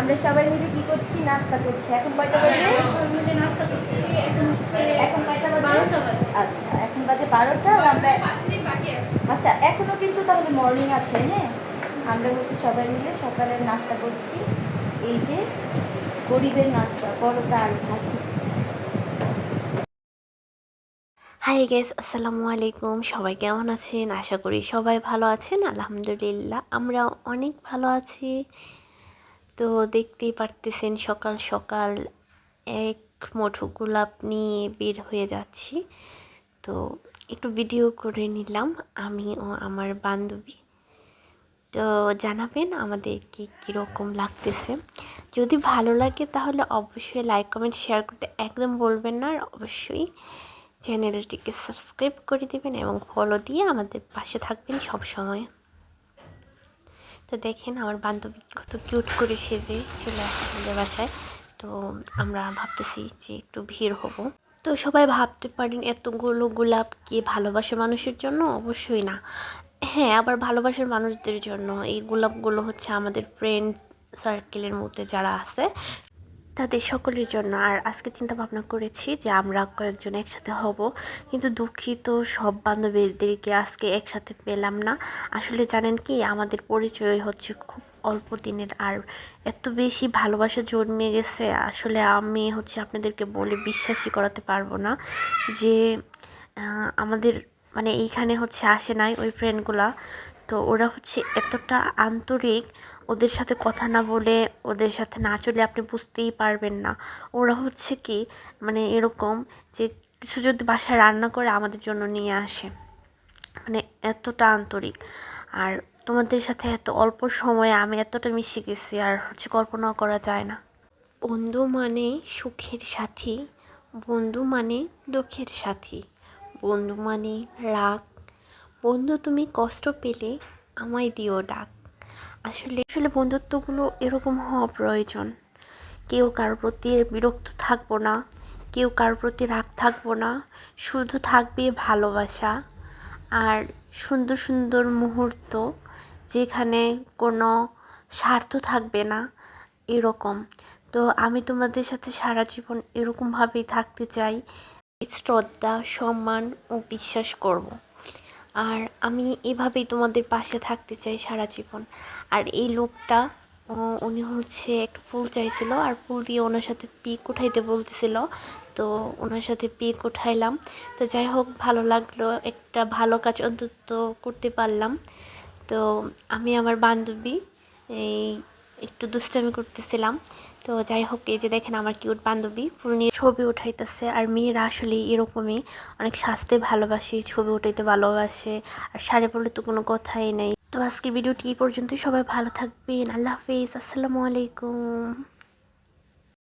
আমরা সবাই মিলে কি করছি? নাস্তা করছি। এখন কয়টা বাজে? সবাই মিলে নাস্তা করছি। এখন হচ্ছে এখন কয়টা বাজে? আচ্ছা এখন বাজে বারোটা। আর আমরা পাঁচ বাকি আছে। আচ্ছা এখনও কিন্তু তাহলে মর্নিং আছে হ্যাঁ? আমরা হচ্ছে সবাই মিলে সকালের নাস্তা করছি। এই যে গরিবের নাস্তা পরোটা আর ভাজি। হাই গেস আসসালামু আলাইকুম। সবাই কেমন আছেন? আশা করি সবাই ভালো আছেন। আলহামদুলিল্লাহ আমরা অনেক ভালো আছি। তো দেখতেই পারতেছেন সকাল সকাল এক মুঠো গোলাপ নিয়ে বের হয়ে যাচ্ছি। তো একটু ভিডিও করে নিলাম, আমি ও আমার বান্ধবী। তো জানাবেন আমাদেরকে কীরকম লাগতেছে। যদি ভালো লাগে তাহলে অবশ্যই লাইক কমেন্ট শেয়ার করতে একদম বলবেন না। আর অবশ্যই চ্যানেলটিকে সাবস্ক্রাইব করে দেবেন এবং ফলো দিয়ে আমাদের পাশে থাকবেন সব সময় তো দেখেন আমার বান্ধবী কত কিউট করে সেজে চলে আসছে আমাদের বাসায়। তো আমরা ভাবতেছি যে একটু ভিড় হব। তো সবাই ভাবতে পারেন, এতগুলো গোলাপ কি ভালোবাসে মানুষের জন্য? অবশ্যই না। হ্যাঁ আবার ভালোবাসার মানুষদের জন্য। এই গোলাপগুলো হচ্ছে আমাদের ফ্রেন্ড সার্কেলের মধ্যে যারা আছে তাদের সকলের জন্য। আর আজকে চিন্তা ভাবনা করেছি যে আমরা কয়েকজন একসাথে হব। কিন্তু দুঃখিত সব বান্ধবীদেরকে আজকে একসাথে পেলাম না। আসলে জানেন কি, আমাদের পরিচয় হচ্ছে খুব অল্প দিনের। আর এত বেশি ভালোবাসা জন্মে গেছে, আসলে আমি হচ্ছে আপনাদেরকে বলে বিশ্বাসই করাতে পারব না যে আমাদের মানে এইখানে হচ্ছে আসে নাই ওই ফ্রেন্ডগুলা তো ওরা হচ্ছে এতটা আন্তরিক, ওদের সাথে কথা না বলে, ওদের সাথে না চলে আপনি বুঝতেই পারবেন না। ওরা হচ্ছে কি মানে এরকম যে কিছু যদি বাসায় রান্না করে আমাদের জন্য নিয়ে আসে। মানে এতটা আন্তরিক। আর তোমাদের সাথে এত অল্প সময়ে আমি এতটা মিশে গেছি, আর হচ্ছে কল্পনাও করা যায় না। বন্ধু মানে সুখের সাথী, বন্ধু মানে দুঃখের সাথী। বন্ধু মানে রাগ বন্ধু, তুমি কষ্ট পেলে আমায় দিও ডাক। আসলে আসলে বন্ধুত্বগুলো এরকম হওয়া প্রয়োজন। কেউ কারোর প্রতি বিরক্ত থাকব না, কেউ কারোর প্রতি রাগ থাকব না, শুধু থাকবে ভালোবাসা। আর সুন্দর সুন্দর মুহূর্ত যেখানে কোনো স্বার্থ থাকবে না, এরকম। তো আমি তোমাদের সাথে সারা জীবন এরকমভাবেই থাকতে চাই। শ্রদ্ধা, সম্মান ও বিশ্বাস করব। আর আমি এভাবেই তোমাদের পাশে থাকতে চাই সারা জীবন। আর এই লোকটা উনি হচ্ছে একটা ফুল চাইছিল আর ফুল দিয়ে ওনার সাথে পিক উঠাইতে বলতেছিল। তো ওনার সাথে পিক উঠাইলাম। তো যাই হোক, ভালো লাগল। একটা ভালো কাজ অন্তত করতে পারলাম। তো আমি আমার বান্ধবী, এই একটু দুষ্টামি করতেছিলাম। তো যাই হোক, এই যে দেখেন আমার কিউট বান্ধবী ফুল নিয়ে ছবি উঠাইতেছে আর মেয়েরা আসলে এরকমই। অনেক স্বাস্থ্যে ভালোবাসে, ছবি উঠাইতে ভালোবাসে আর শাড়ি পরলে তো কোনো কথাই নেই। তো আজকের ভিডিওটি এই পর্যন্তই। সবাই ভালো থাকবেন। আল্লাহ হাফিজ। আসসালামু আলাইকুম।